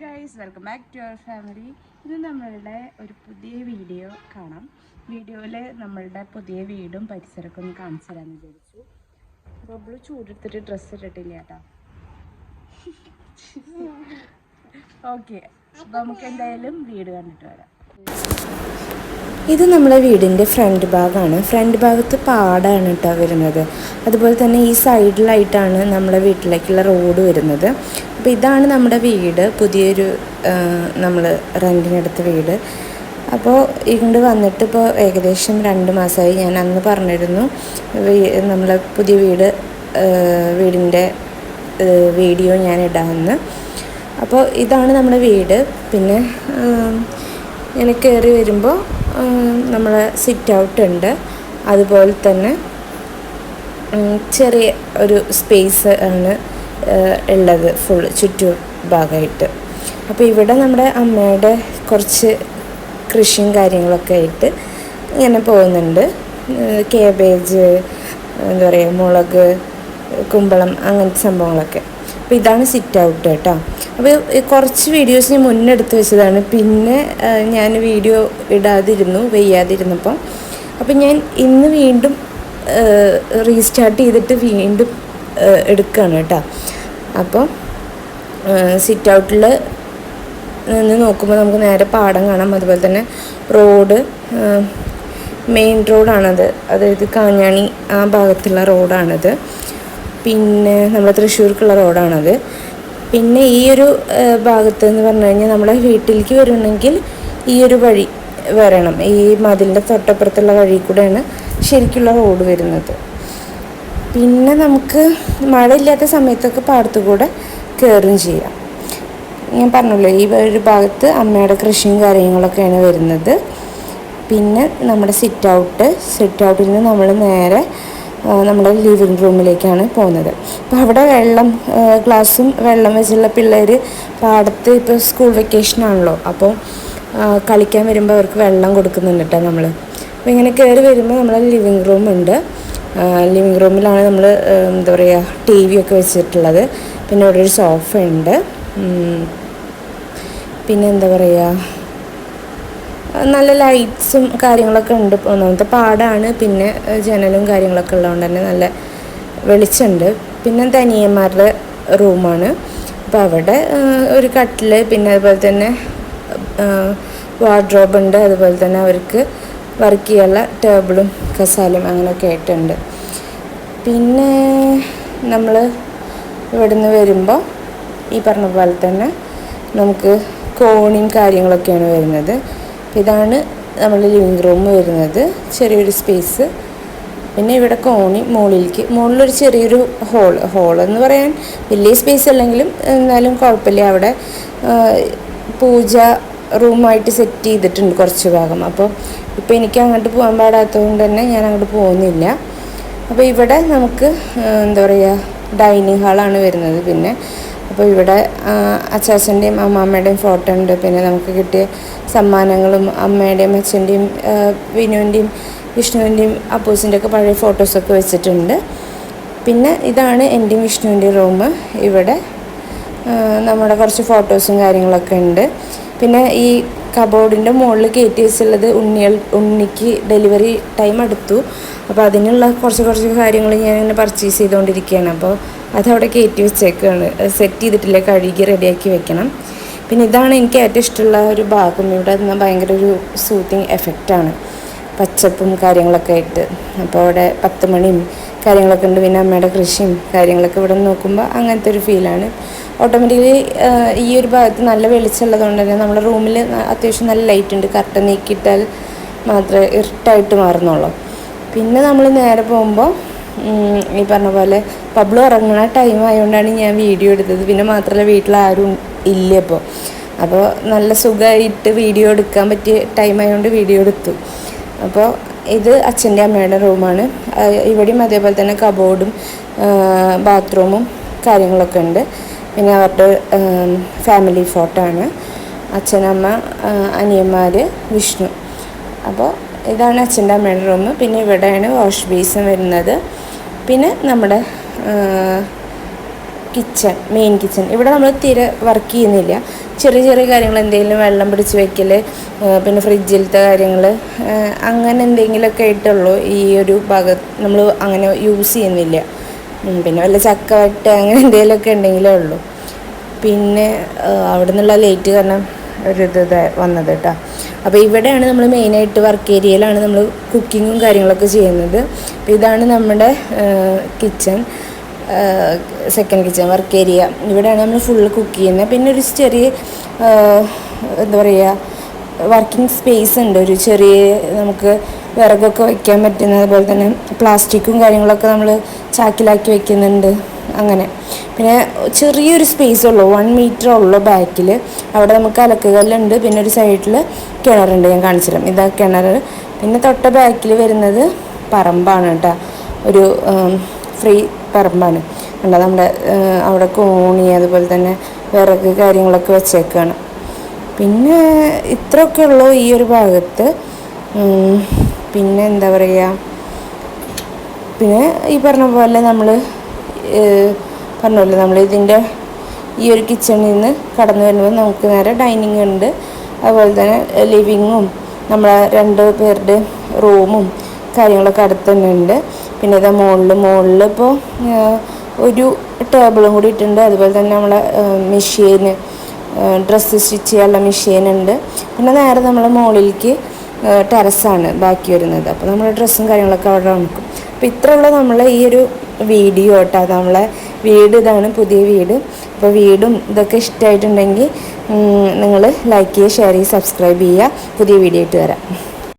Guys welcome back to our family ഇത് നമ്മളുടെ ഒരു പുതിയ വീഡിയോ കാണാം. വീഡിയോയിൽ നമ്മളുടെ പുതിയ വീടും പരിസരമൊക്കെ ഒന്ന് കാണിച്ചു തരാമെന്ന് വിചാരിച്ചു. ബബ്ലു ചൂടെടുത്തിട്ട് ഡ്രസ്സ് ഇട്ടിട്ടില്ല കേട്ടോ. ഓക്കെ നമുക്ക് എന്തായാലും വീട് കണ്ടിട്ട് വരാം. ഇത് നമ്മുടെ വീടിന്റെ ഫ്രണ്ട് ഭാഗമാണ്. ഫ്രണ്ട് ഭാഗത്ത് പാടാണ് കേട്ടോ വരുന്നത്. അതുപോലെ തന്നെ ഈ സൈഡിലായിട്ടാണ് നമ്മുടെ വീട്ടിലേക്കുള്ള റോഡ് വരുന്നത്. അപ്പോൾ ഇതാണ് നമ്മുടെ വീട്. പുതിയൊരു നമ്മൾ റെന്റിനെടുത്ത വീട്. അപ്പോൾ ഇങ്ങോട്ട് വന്നിട്ട് ഇപ്പോൾ ഏകദേശം രണ്ട് മാസമായി ഞാൻ അന്ന് പറഞ്ഞിരുന്നു. നമ്മളെ പുതിയ വീട് വീടിന്റെ വീഡിയോ ഞാൻ ഇടാമെന്ന് അപ്പോൾ ഇതാണ് നമ്മുടെ വീട്. പിന്നെ ഞാൻ കയറി വരുമ്പോൾ നമ്മൾ സിറ്റ് ഔട്ട് ഉണ്ട്. അതുപോലെ തന്നെ ചെറിയ ഒരു സ്പേസ് ആണ് ഉള്ളത് ഫുൾ ചുറ്റു ഭാഗമായിട്ട്. അപ്പോൾ ഇവിടെ നമ്മുടെ അമ്മയുടെ കുറച്ച് കൃഷിയും കാര്യങ്ങളൊക്കെ ആയിട്ട് ഇങ്ങനെ പോകുന്നുണ്ട്. കേബേജ് എന്താ പറയുക മുളക് കുമ്പളം അങ്ങനത്തെ സംഭവങ്ങളൊക്കെ. അപ്പോൾ ഇതാണ് സിറ്റ് ഔട്ട് കേട്ടോ. അപ്പോൾ കുറച്ച് വീഡിയോസ് ഞാൻ മുന്നേ എടുത്ത് വെച്ചതാണ്. പിന്നെ ഞാൻ വീഡിയോ ഇടാതിരുന്നു വെയ്യാതിരുന്നപ്പം അപ്പോൾ ഞാൻ ഇന്ന് വീണ്ടും റീസ്റ്റാർട്ട് ചെയ്തിട്ട് വീണ്ടും എടുക്കുകയാണ് കേട്ടോ. അപ്പം സിറ്റ് ഔട്ടിൽ നിന്ന് നോക്കുമ്പോൾ നമുക്ക് നേരെ പാടം കാണാം. അതുപോലെ തന്നെ റോഡ് മെയിൻ റോഡാണത് അതായത് കാഞ്ഞാണി ആ ഭാഗത്തുള്ള റോഡാണത് പിന്നെ നമ്മുടെ തൃശ്ശൂർക്കുള്ള റോഡാണത് പിന്നെ ഈ ഒരു ഭാഗത്ത് എന്ന് പറഞ്ഞു കഴിഞ്ഞാൽ നമ്മളെ വീട്ടിലേക്ക് വരണമെങ്കിൽ ഈ ഒരു വഴി വരണം. ഈ മതിലിന്റെ തൊട്ടപ്പുറത്തുള്ള വഴി കൂടെയാണ് ശരിക്കുള്ള റോഡ് വരുന്നത്. പിന്നെ നമുക്ക് മഴയില്ലാത്ത സമയത്തൊക്കെ പാടത്തു കൂടെ കയറുകയും ചെയ്യാം. ഞാൻ പറഞ്ഞല്ലോ ഈ ഒരു ഭാഗത്ത് അമ്മയുടെ കൃഷിയും കാര്യങ്ങളൊക്കെയാണ് വരുന്നത്. പിന്നെ നമ്മുടെ സിറ്റ് ഔട്ട് സിറ്റ് ഔട്ടിൽ നിന്ന് നമ്മൾ നേരെ നമ്മുടെ ലിവിങ് റൂമിലേക്കാണ് പോകുന്നത്. അപ്പോൾ അവിടെ വെള്ളം ഗ്ലാസ്സും വെള്ളം വെച്ചുള്ള പിള്ളേർ പാടത്ത് ഇപ്പോൾ സ്കൂൾ വെക്കേഷൻ ആണല്ലോ. അപ്പോൾ കളിക്കാൻ വരുമ്പോൾ അവർക്ക് വെള്ളം കൊടുക്കുന്നുണ്ട് കേട്ടോ നമ്മൾ അപ്പോൾ ഇങ്ങനെ കയറി വരുമ്പോൾ നമ്മുടെ ലിവിങ് റൂം ഉണ്ട്. ലിവിങ് റൂമിലാണ് നമ്മൾ എന്താ പറയുക ടി വി ഒക്കെ വെച്ചിട്ടുള്ളത്. പിന്നെ അവിടെ ഒരു സോഫ ഉണ്ട്. പിന്നെ എന്താ പറയുക നല്ല ലൈറ്റ്സും കാര്യങ്ങളൊക്കെ ഉണ്ട് ഒന്നാമത്തെ പാടാണ്. പിന്നെ ജനലും കാര്യങ്ങളൊക്കെ ഉള്ളതുകൊണ്ട് തന്നെ നല്ല വെളിച്ചമുണ്ട്. പിന്നെ തനിയന്മാരുടെ റൂമാണ്. അപ്പോൾ അവിടെ ഒരു കട്ടിൽ പിന്നെ അതുപോലെ തന്നെ വാർഡ്രോബ് ഉണ്ട് അതുപോലെ തന്നെ അവർക്ക് വർക്ക് ചെയ്യാനുള്ള ടേബിളും കസാലും അങ്ങനെയൊക്കെ ആയിട്ടുണ്ട്. പിന്നെ നമ്മൾ ഇവിടുന്ന് വരുമ്പോൾ ഈ പറഞ്ഞ പോലെ തന്നെ നമുക്ക് കോണിയും കാര്യങ്ങളൊക്കെയാണ് വരുന്നത്. ഇതാണ് നമ്മൾ ലിവിങ് റൂം വരുന്നത്. ചെറിയൊരു സ്പേസ് പിന്നെ ഇവിടെ കോണി മുകളിലേക്ക് മുകളിലൊരു ചെറിയൊരു ഹോൾ ഹോൾ എന്ന് പറയാൻ വലിയ സ്പേസ് അല്ലെങ്കിലും എന്നാലും കുഴപ്പമില്ല. അവിടെ പൂജ റൂമായിട്ട് സെറ്റ് ചെയ്തിട്ടുണ്ട് കുറച്ച് ഭാഗം. അപ്പോൾ ഇപ്പോൾ എനിക്ക് അങ്ങോട്ട് പോകാൻ പാടാത്തതുകൊണ്ട് തന്നെ ഞാൻ അങ്ങോട്ട് പോകുന്നില്ല. അപ്പോൾ ഇവിടെ നമുക്ക് എന്താ പറയുക ഡൈനിങ് ഹാളാണ് വരുന്നത്. പിന്നെ അപ്പോൾ ഇവിടെ അച്ചാച്ചന്റെയും അമ്മാമ്മയുടെയും ഫോട്ടോ ഉണ്ട്. പിന്നെ നമുക്ക് കിട്ടിയ സമ്മാനങ്ങളും അമ്മയുടെയും അച്ഛന്റെയും വിനുവിന്റെയും വിഷ്ണുവിന്റെയും അപ്പൂസിന്റെ ഒക്കെ പഴയ ഫോട്ടോസൊക്കെ വെച്ചിട്ടുണ്ട്. പിന്നെ ഇതാണ് എന്റെയും വിഷ്ണുവിന്റെയും റൂം ഇവിടെ നമ്മുടെ കുറച്ച് ഫോട്ടോസും കാര്യങ്ങളൊക്കെ ഉണ്ട്. പിന്നെ ഈ കബോർഡിന്റെ മുകളിൽ കയറ്റി വെച്ചുള്ളത് ഉണ്ണികൾ ഉണ്ണിക്ക് ഡെലിവറി ടൈം അടുത്തു അപ്പോൾ അതിനുള്ള കുറച്ച് കുറച്ച് കാര്യങ്ങൾ ഞാൻ ഇങ്ങനെ പർച്ചേസ് ചെയ്തുകൊണ്ടിരിക്കുകയാണ്. അപ്പോൾ അതവിടെ കയറ്റി വെച്ചേക്കാണ്. സെറ്റ് ചെയ്തിട്ടില്ല. കഴുകി റെഡിയാക്കി വെക്കണം. പിന്നെ ഇതാണ് എനിക്ക് ഏറ്റവും ഇഷ്ടമുള്ള ഒരു ഭാഗം. ഇവിടെ നിന്ന് ഭയങ്കര ഒരു സൂത്തിങ് എഫക്റ്റാണ് പച്ചപ്പും കാര്യങ്ങളൊക്കെ ആയിട്ട്. അപ്പോൾ അവിടെ പത്ത് മണിയും കാര്യങ്ങളൊക്കെ ഉണ്ട്. പിന്നെ അമ്മയുടെ കൃഷിയും കാര്യങ്ങളൊക്കെ ഇവിടെ നോക്കുമ്പോൾ അങ്ങനത്തെ ഒരു ഫീലാണ് ഓട്ടോമാറ്റിക്കലി ഈ ഒരു ഭാഗത്ത് നല്ല വെളിച്ചമുള്ളത് തന്നെ നമ്മുടെ റൂമിൽ അത്യാവശ്യം നല്ല ലൈറ്റ് ഉണ്ട്. കർട്ടൻ നീക്കിയിട്ടാൽ മാത്രമേ ഇരുട്ടായിട്ട് മാറുന്നുള്ളൂ. പിന്നെ നമ്മൾ നേരെ പോകുമ്പോൾ ഈ പറഞ്ഞ പോലെ പബ്ലു ഇറങ്ങുന്ന ടൈം ആയതുകൊണ്ടാണ് ഞാൻ വീഡിയോ എടുത്തത്. പിന്നെ മാത്രമല്ല വീട്ടിൽ ആരും ഇല്ല ഇപ്പോൾ അപ്പോൾ നല്ല സുഖമായിട്ട് വീഡിയോ എടുക്കാൻ പറ്റിയ ടൈം ആയതുകൊണ്ട് വീഡിയോ എടുത്തു. അപ്പോൾ ഇത് അച്ഛന്റെ അമ്മയുടെ റൂമാണ്. ഇവിടെയും അതേപോലെ തന്നെ കബോർഡും ബാത്റൂമും കാര്യങ്ങളൊക്കെ ഉണ്ട്. പിന്നെ അവരുടെ ഫാമിലി ഫോട്ടോ ആണ്. അച്ഛനമ്മ അനിയന്മാർ വിഷ്ണു. അപ്പോൾ ഇതാണ് അച്ഛന്റെ അമ്മയുടെ റൂം പിന്നെ ഇവിടെയാണ് വാഷ് ബേസിൻ വരുന്നത്. പിന്നെ നമ്മുടെ കിച്ചൺ മെയിൻ കിച്ചൺ ഇവിടെ നമ്മൾ തീരെ വർക്ക് ചെയ്യുന്നില്ല. ചെറിയ ചെറിയ കാര്യങ്ങൾ എന്തെങ്കിലും വെള്ളം പിടിച്ച് വെക്കൽ പിന്നെ ഫ്രിഡ്ജിലത്തെ കാര്യങ്ങൾ അങ്ങനെ എന്തെങ്കിലുമൊക്കെ ആയിട്ടുള്ളൂ ഈ ഒരു ഭാഗത്ത് നമ്മൾ അങ്ങനെ യൂസ് ചെയ്യുന്നില്ല. പിന്നെ വല്ല ചക്ക വെട്ട അങ്ങനെ എന്തെങ്കിലുമൊക്കെ ഉണ്ടെങ്കിലേ ഉള്ളൂ. പിന്നെ അവിടെ നിന്നുള്ള ലേറ്റ് കാരണം ഒരു ഇതാ- വന്നത് കേട്ടോ അപ്പോൾ ഇവിടെയാണ് നമ്മൾ മെയിനായിട്ട് വർക്ക് ഏരിയയിലാണ് നമ്മൾ കുക്കിങ്ങും കാര്യങ്ങളൊക്കെ ചെയ്യുന്നത്. ഇതാണ് നമ്മുടെ kitchen second kitchen work area ഇവിടെയാണ് നമ്മൾ ഫുള്ള് കുക്ക് ചെയ്യുന്നത് പിന്നെ ഒരു ചെറിയ എന്താ പറയുക വർക്കിംഗ് സ്പേസ് ഉണ്ട്. ഒരു ചെറിയ നമുക്ക് വിറകൊക്കെ വയ്ക്കാൻ പറ്റുന്ന അതുപോലെ തന്നെ പ്ലാസ്റ്റിക്കും കാര്യങ്ങളൊക്കെ നമ്മൾ ചാക്കിലാക്കി വെക്കുന്നുണ്ട്. അങ്ങനെ. പിന്നെ ചെറിയൊരു സ്പേസ് ഉള്ളൂ. വൺ മീറ്റർ ഉള്ളൂ ബാക്കിൽ അവിടെ നമുക്ക് അലക്കുകല്ലുണ്ട്. പിന്നെ ഒരു സൈഡിൽ കിണറുണ്ട്. ഞാൻ കാണിച്ചു തരാം ഇതാ കിണർ പിന്നെ തൊട്ട ബാക്കിൽ വരുന്നത് പറമ്പാണ് കേട്ടോ. ഒരു ഫ്രീ പറമ്പാണ് കണ്ടോ നമ്മുടെ അവിടെ കോണി അതുപോലെ തന്നെ വിറക് കാര്യങ്ങളൊക്കെ വെച്ചേക്കാണ്. പിന്നെ ഇത്രയൊക്കെ ഉള്ളൂ ഈ ഒരു ഭാഗത്ത്. പിന്നെ എന്താ പറയുക പിന്നെ ഈ പറഞ്ഞ പോലെ നമ്മൾ പറഞ്ഞല്ലോ നമ്മൾ ഇതിന്റെ ഈ ഒരു കിച്ചണിൽ നിന്ന് കടന്നു വരുമ്പോൾ നമുക്ക് നേരെ ഡൈനിങ് ഉണ്ട്. അതുപോലെ തന്നെ ലിവിങ്ങും നമ്മളെ രണ്ട് പേരുടെ റൂമും കാര്യങ്ങളൊക്കെ അടുത്ത് തന്നെ ഉണ്ട്. പിന്നെ ഇതാ മുകളിൽ മുകളിൽ ഇപ്പോൾ ഒരു ടേബിളും കൂടി ഇട്ടിട്ടുണ്ട്. അതുപോലെ തന്നെ നമ്മളെ മെഷീന് ഡ്രസ്സ് സ്റ്റിച്ച് ചെയ്യാനുള്ള മെഷീൻ ഉണ്ട് പിന്നെ നേരെ നമ്മൾ മുകളിലേക്ക് ടെറസാണ് ബാക്കി വരുന്നത്. അപ്പോൾ നമ്മൾ ഡ്രസ്സും കാര്യങ്ങളൊക്കെ അവിടെ നമുക്ക് അപ്പോൾ ഇത്രയുള്ള നമ്മൾ ഈ ഒരു വീഡിയോ കേട്ടോ. നമ്മളെ വീട് ഇതാണ് പുതിയ വീട്. അപ്പോൾ വീടും ഇതൊക്കെ ഇഷ്ടമായിട്ടുണ്ടെങ്കിൽ നിങ്ങൾ ലൈക്ക് ചെയ്യുക ഷെയർ ചെയ്യുക സബ്സ്ക്രൈബ് ചെയ്യുക. പുതിയ വീഡിയോ ആയിട്ട് വരാം.